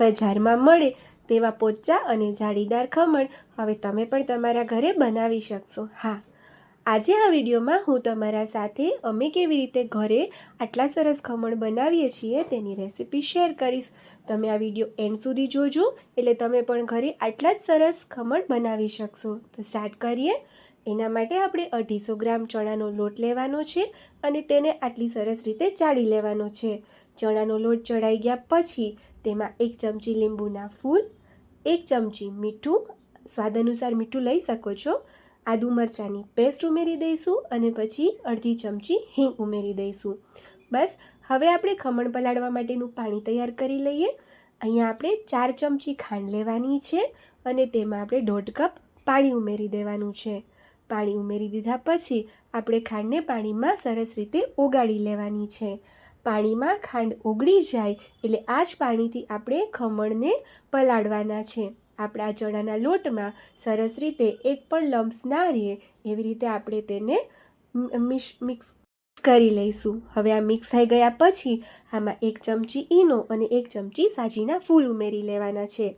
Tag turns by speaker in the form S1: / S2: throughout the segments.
S1: બજારમાં મળે તેવા પોચા અને જાળીદાર ખમણ હવે તમે પણ તમારા ઘરે બનાવી શકશો. હા, આજે આ વિડીયોમાં હું તમારા સાથે અમે કેવી રીતે ઘરે આટલા સરસ ખમણ બનાવીએ છીએ તેની રેસીપી શેર કરીશ. તમે આ વીડિયો એન્ડ સુધી જોજો એટલે તમે પણ ઘરે આટલા જ સરસ ખમણ બનાવી શકશો. તો સ્ટાર્ટ કરીએ. એના માટે આપણે અઢીસો ગ્રામ ચણાનો લોટ લેવાનો છે અને તેને આટલી સરસ રીતે ચાળી લેવાનો છે. ચણાનો લોટ ચડાઈ ગયા પછી તેમાં એક ચમચી લીંબુના ફૂલ, એક ચમચી મીઠું, સ્વાદ અનુસાર મીઠું લઈ શકો છો. આદુ મરચાંની પેસ્ટ ઉમેરી દઈશું અને પછી અડધી ચમચી હિંગ ઉમેરી દઈશું. બસ, હવે આપણે ખમણ પલાળવા માટેનું પાણી તૈયાર કરી લઈએ. અહીંયા આપણે ચાર ચમચી ખાંડ લેવાની છે અને તેમાં આપણે દોઢ કપ પાણી ઉમેરી દેવાનું છે. પાણી ઉમેરી દીધા પછી આપણે ખાંડને પાણીમાં સરસ રીતે ઓગાળી લેવાની છે. પાણીમાં ખાંડ ઓગળી જાય એટલે આ જ પાણીથી આપણે ખમણને પલાળવાના છે. આપણા ચણાના લોટમાં સરસ રીતે એક પણ લમ્સ ના રહે એવી રીતે આપણે તેને મિક્સ મિક્સ કરી લઈશું. હવે આ મિક્સ થઈ ગયા પછી આમાં એક ચમચી ઈનો અને એક ચમચી સાજીના ફૂલ ઉમેરી લેવાના છે.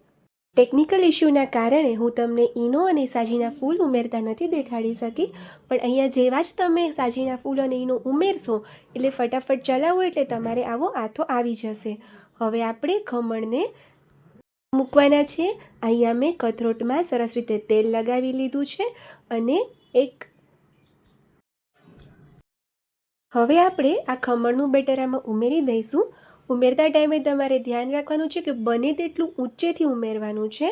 S1: ટેકનિકલ ઇશ્યુના કારણે હું તમને ઈનો અને સાજીના ફૂલ ઉમેરતા નથી દેખાડી શકી, પણ અહીંયા જેવા જ તમે સાજીના ફૂલ અને ઈનો ઉમેરશો, એટલે ફટાફટ ચલાવો એટલે તમારે આવો આથો આવી જશે. હવે આપણે ખમણને મૂકવાના છે. અહીંયા મેં કથરોટમાં સરસ રીતે તેલ લગાવી લીધું છે અને એક હવે આપણે આ ખમણનું બેટર આમાં ઉમેરી દઈશું. ઉમેરતા ટાઈમે તમારે ધ્યાન રાખવાનું છે કે બને તેટલું ઊંચેથી ઉમેરવાનું છે.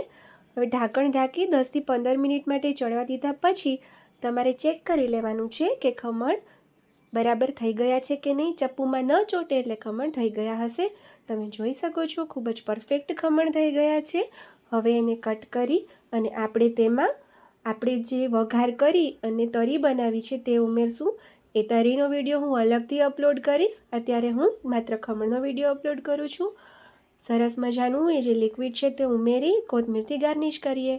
S1: હવે ઢાંકણ ઢાંકી દસથી પંદર મિનિટ માટે ચડવા દીધા પછી તમારે ચેક કરી લેવાનું છે કે ખમણ બરાબર થઈ ગયા છે કે નહીં. ચપ્પુમાં ન ચોટે એટલે ખમણ થઈ ગયા હશે. તમે જોઈ શકો છો ખૂબ જ પરફેક્ટ ખમણ થઈ ગયા છે. હવે એને કટ કરી અને આપણે તેમાં આપણે જે વઘાર કરી અને તરી બનાવી છે તે ઉમેરશું. એ તરીનો વીડિયો હું અલગથી અપલોડ કરીશ. અત્યારે હું માત્ર ખમણનો વીડિયો અપલોડ કરું છું. સરસ મજાનું એ જે લિક્વિડ છે તે ઉમેરી કોથમીરથી ગાર્નિશ કરીએ.